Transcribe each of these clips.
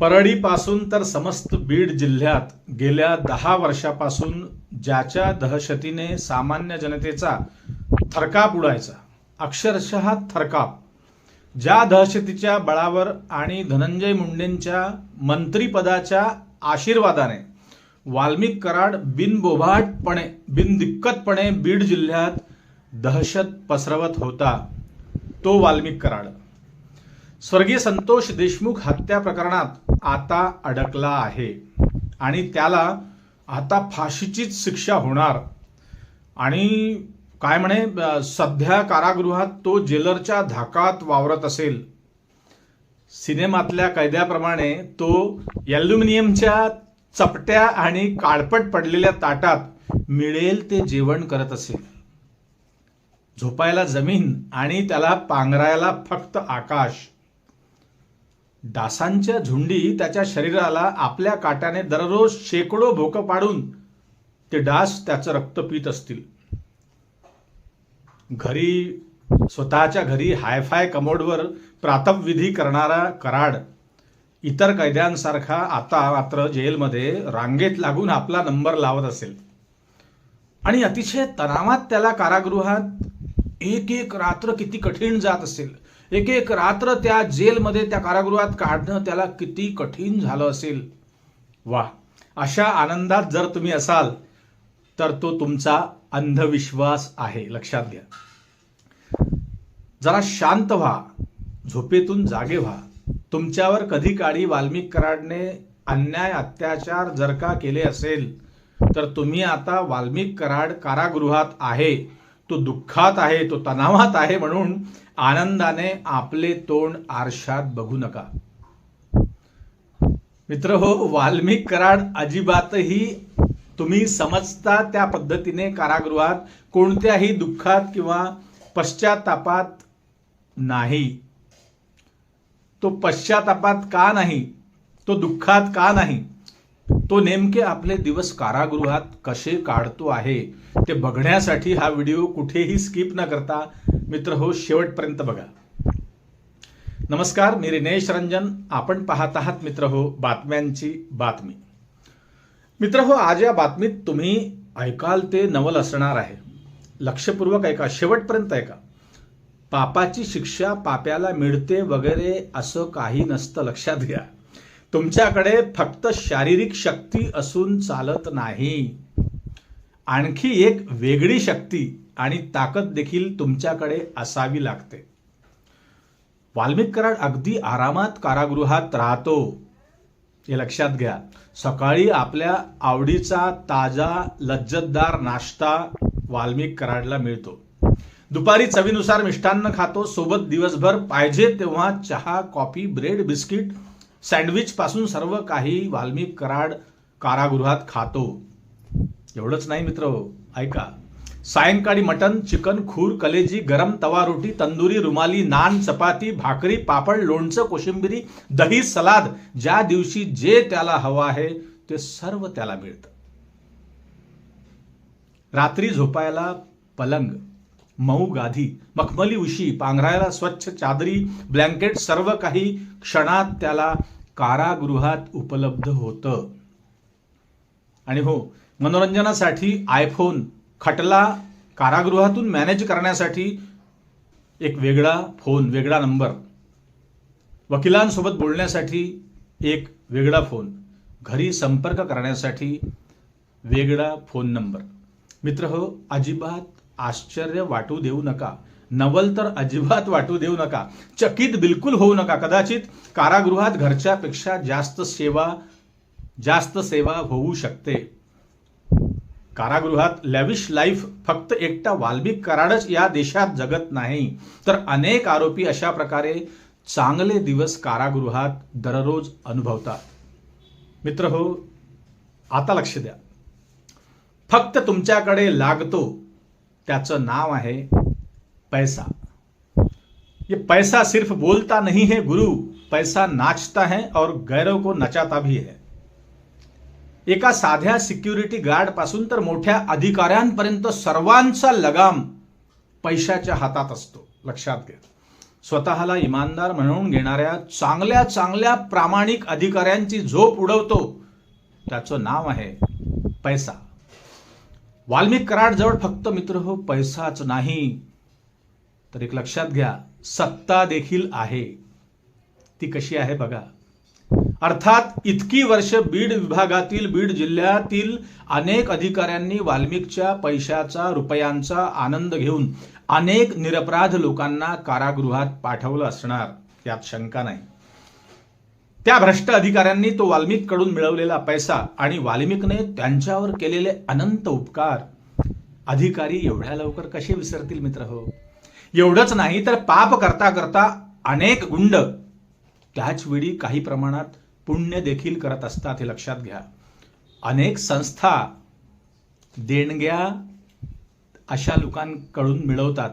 परळीपासून तर समस्त बीड जिल्ह्यात गेल्या दहा वर्षापासून ज्याच्या दहशतीने सामान्य जनतेचा थरकाप उडायचा अक्षरशः थरकाप. ज्या दहशतीच्या बळावर आणि धनंजय मुंडेंच्या मंत्रीपदाच्या आशीर्वादाने वाल्मिक कराड बिनबोभाटपणे बिनदिक्कतपणे बीड जिल्ह्यात दहशत पसरवत होता तो वाल्मिक कराड. स्वर्गीय संतोष देशमुख हत्या प्रकरणात आता अडकला आहे. आणि त्याला आता फाशीचीच शिक्षा होणार. आणि काय म्हणे सध्या कारागृहात तो जेलरच्या धाकात वावरत असेल. सिनेमातल्या कैद्याप्रमाणे तो ॲल्युमिनियमच्या चपट्या आणि काळपट पडलेल्या ताटात मिळेल ते जेवण करत असेल. झोपायला जमीन आणि त्याला पांघरायला फक्त आकाश. डासांच्या झुंडी त्याच्या शरीराला आपल्या काट्याने दररोज शेकडो भोकं पाडून ते डास त्याचं रक्त पित असतील. घरी स्वतःच्या घरी हायफाय कमोडवर प्रातपविधी करणारा कराड इतर कैद्यांसारखा आता मात्र जेलमध्ये रांगेत लागून आपला नंबर लावत असेल. आणि अतिशय तणावात त्याला कारागृहात एक एक रात्र किती कठीण जात असेल. एक एक रात्र त्या जेलमध्ये त्या कारागृहात काढणं त्याला किती कठीण झालं असेल. वा अशा आनंदात जर तुम्ही असाल तर तो तुमचा अंधविश्वास आहे. लक्षात घ्या. जरा शांत व्हा. झोपेतून जागे व्हा. तुमच्यावर कधी काळी वाल्मिक कराडने अन्याय अत्याचार जर का केले असेल तर तुम्ही आता वाल्मिक कराड कारागृहात आहे. तो दुःखात आहे तो तणावात आहे म्हणून आनंदाने आपले तोंड आरशात बघू नका. मित्र हो वाल्मिक कराड अजिबातही तुम्ही समजता त्या पद्धतीने कारागृहात कोणत्याही दुःखात किंवा पश्चातापात नाही. तो पश्चातापात का नाही? तो दुःखात का नाही? तो नेमके आपले दिवस कारागृहात कसे काढतो आहे ते बघण्यासाठी हा व्हिडिओ कुठेही स्किप न करता मित्र हो शेवटपर्यंत बघा. नमस्कार मी रिनेश रंजन. आपण पाहत आहात मित्र हो बातम्यांची बातमी. मित्र हो आज या बातमीत तुम्ही ऐकाल ते नवल असणार आहे. लक्षपूर्वक ऐका शेवटपर्यंत ऐका. पापाची शिक्षा पाप्याला मिळते वगैरे असं काही नसतं लक्षात घ्या. तुमच्याकडे फक्त शारीरिक शक्ती असून चालत नाही. आणखी एक वेगळी शक्ती आणि ताकद देखील तुमच्याकडे असावी लागते. वाल्मिक कराड अगदी आरामात कारागृहात राहतो. हे लक्षात घ्या. सकाळी आपल्या आवडीचा ताजा लज्जतदार नाश्ता वाल्मिक कराडला मिळतो. दुपारी चवीनुसार मिष्टान्न खातो. सोबत दिवसभर पाहिजे तेव्हा चहा कॉफी ब्रेड बिस्किट सँडविच पासून सर्व काही वाल्मिक कराड कारागृहात खातो. एवढंच नाही मित्र ऐका. सायंकाळी मटन चिकन खूर कलेजी गरम तवा रोटी तंदुरी रुमाली नान चपाती भाकरी पापड लोणचं कोशिंबिरी दही सलाद ज्या दिवशी जे त्याला हवं आहे ते सर्व त्याला मिळतं. रात्री झोपायला पलंग. मऊ गाधी मखमली उशी पांघरायला स्वच्छ चादरी ब्लँकेट सर्व काही क्षणात त्याला कारागृहात उपलब्ध होतं. आणि हो मनोरंजनासाठी आयफोन खटला कारागृहातून मॅनेज करण्यासाठी एक वेगळा फोन वेगळा नंबर वकिलांसोबत बोलण्यासाठी एक वेगळा फोन घरी संपर्क करण्यासाठी वेगळा फोन नंबर मित्र हो अजिबात आश्चर्य वाटू देऊ नका. नवल तर अजिबात वाटू देऊ नका. चकित बिलकुल होऊ नका. कदाचित कारागृहात घरच्यापेक्षा जास्त सेवा जास्त सेवा होऊ शकते. कारागृहात लॅविश लाईफ फक्त एकटा वाल्मिक कराडच या देशात जगत नाही. तर अनेक आरोपी अशा प्रकारे चांगले दिवस कारागृहात दररोज अनुभवतात. मित्र हो आता लक्ष द्या. फक्त तुमच्याकडे लागतो त्याचं नाव आहे पैसा. ये पैसा सिर्फ बोलता नहीं है गुरु पैसा नाचता है और गैरों को नचाता भी है. एका साध्या सिक्युरिटी गार्डपासून तर मोठ्या अधिकाऱ्यांपर्यंत सर्वांचा लगाम पैशाच्या हातात असतो. लक्षात घ्या. स्वतःला इमानदार म्हणून घेणाऱ्या चांगल्या चांगल्या प्रामाणिक अधिकाऱ्यांची झोप उडवतो. त्याचं नाव आहे पैसा. वाल्मिक कराडजवळ फक्त मित्र हो पैसाच नाही. तर एक लक्षात घ्या सत्ता देखील आहे. ती कशी आहे बघा. अर्थात इतकी वर्ष बीड विभागातील बीड जिल्ह्यातील अनेक अधिकाऱ्यांनी वाल्मिकच्या पैशाचा रुपयांचा आनंद घेऊन अनेक निरपराध लोकांना कारागृहात पाठवलं असणार. यात शंका नाही. त्या भ्रष्ट अधिकाऱ्यांनी तो वाल्मिककडून मिळवलेला पैसा आणि वाल्मिकने त्यांच्यावर केलेले अनंत उपकार. अधिकारी एवढ्या लवकर कसे विसरतील मित्र हो? एवढंच नाही तर पाप करता करता अनेक गुंड त्याच वेळी काही प्रमाणात पुण्य देखील करत असतात हे लक्षात घ्या. अनेक संस्था देणग्या अशा लोकांकडून मिळवतात.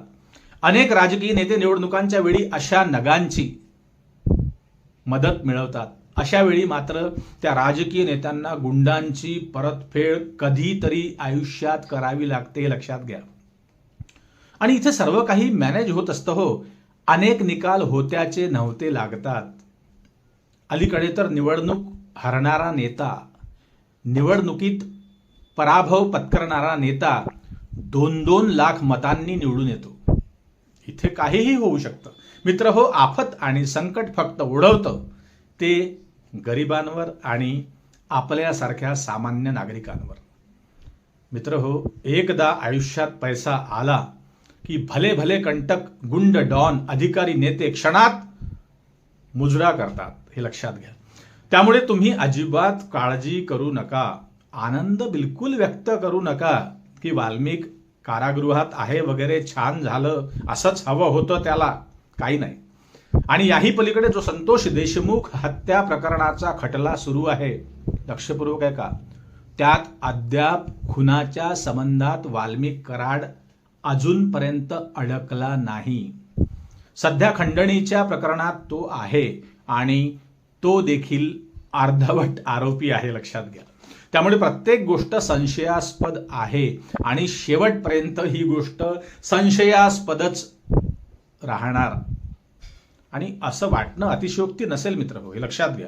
अनेक राजकीय नेते निवडणुकांच्या वेळी अशा नगांची मदत मिळवतात. अशावेळी मात्र त्या राजकीय नेत्यांना गुंडांची परतफेड कधीतरी आयुष्यात करावी लागते हे लक्षात घ्या. आणि इथे सर्व काही मॅनेज होत असतं हो. अनेक निकाल होत्याचे नव्हते लागतात. अलीकडे तर निवडणूक हरणारा नेता निवडणुकीत पराभव पत्करणारा नेता दोन दोन लाख मतांनी निवडून येतो. इथे काहीही होऊ शकतं. मित्र हो आफत आणि संकट फक्त ओढवतं ते गरिबांवर आणि आपल्यासारख्या सामान्य नागरिकांवर. मित्र हो एकदा आयुष्यात पैसा आला की भले भले कंटक गुंड डॉन अधिकारी नेते क्षणात मुजरा करतात हे लक्षात घ्या. त्यामुळे तुम्ही अजिबात काळजी करू नका. आनंद बिलकुल व्यक्त करू नका की वाल्मिक कारागृहात आहे वगैरे छान झालं असंच हवं होतं त्याला काही नाही. आणि याही पलीकडे जो संतोष देशमुख हत्या प्रकरणाचा खटला सुरू आहे लक्षपूर्वक आहे का त्यात अद्याप खुनाच्या संबंधात वाल्मिक कराड अजूनपर्यंत अडकला नाही. सध्या खंडणीच्या प्रकरणात तो आहे आणि तो देखील अर्धवट आरोपी आहे लक्षात घ्या. त्यामुळे प्रत्येक गोष्ट संशयास्पद आहे. आणि शेवटपर्यंत ही गोष्ट संशयास्पदच राहणार. आणि असं वाटणं अतिशयोक्ती नसेल मित्र हे लक्षात घ्या.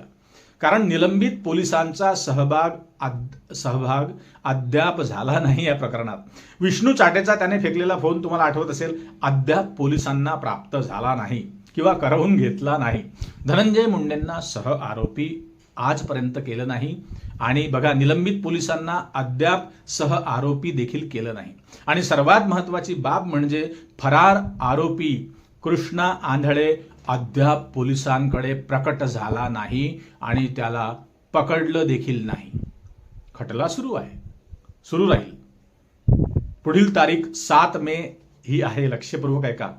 कारण निलंबित पोलिसांचा सहभाग अद- सहभाग अद्याप झाला नाही या प्रकरणात. विष्णू चाटेचा त्याने फेकलेला फोन तुम्हाला आठवत असेल अद्याप पोलिसांना प्राप्त झाला नाही किंवा करवून घेतला नाही. धनंजय मुंडेंना सह आरोपी आजपर्यंत केलं नाही. आणि बघा निलंबित पोलिसांना अद्याप सह आरोपी देखील केलं नाही. आणि सर्वात महत्वाची बाब म्हणजे फरार आरोपी कृष्णा आंधळे अद्याप पोलिसांकडे प्रकट झाला नाही आणि त्याला पकडलं देखील नाही. खटला सुरू आहे. सुरू राहील. पुढील तारीख सात मे ही आहे. लक्षपूर्वक आहे का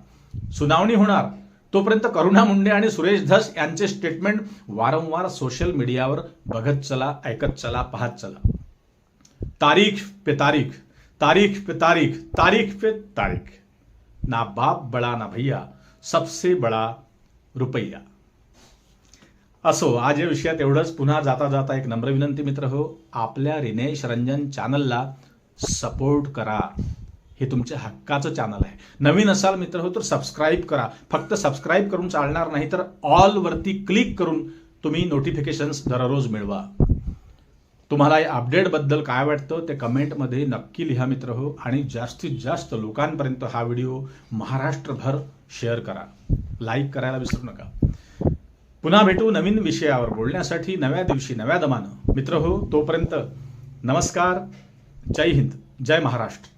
सुनावणी होणार. तोपर्यंत करुणा मुंडे आणि सुरेश धस यांचे स्टेटमेंट वारंवार सोशल मीडियावर बघत चला ऐकत चला पाहत चला. तारीख पे तारीख तारीख पे तारीख तारीख पे तारीख. ना बाप बडा ना भैया सबसे बडा रुपैया. असो आज या विषयात एवढंच. पुन्हा जाता जाता एक नम्र विनंती मित्र हो आपल्या रिनेश रंजन चॅनलला सपोर्ट करा. हे तुमच्या हक्काचं चॅनल आहे. नवीन असाल मित्र हो तर सबस्क्राईब करा. फक्त सबस्क्राईब करून चालणार नाही तर ऑलवरती क्लिक करून तुम्ही नोटिफिकेशन्स दररोज मिळवा. तुम्हाला या अपडेटबद्दल काय वाटतं ते कमेंटमध्ये नक्की लिहा मित्र हो आणि जास्तीत जास्त लोकांपर्यंत हा व्हिडिओ महाराष्ट्रभर शेअर करा. लाईक करायला विसरू नका. पुन्हा भेटू नवीन विषयावर. बोलण्यासाठी नव्या दिवशी नव्या दमानं. मित्र हो तोपर्यंत नमस्कार. जय हिंद. जय महाराष्ट्र.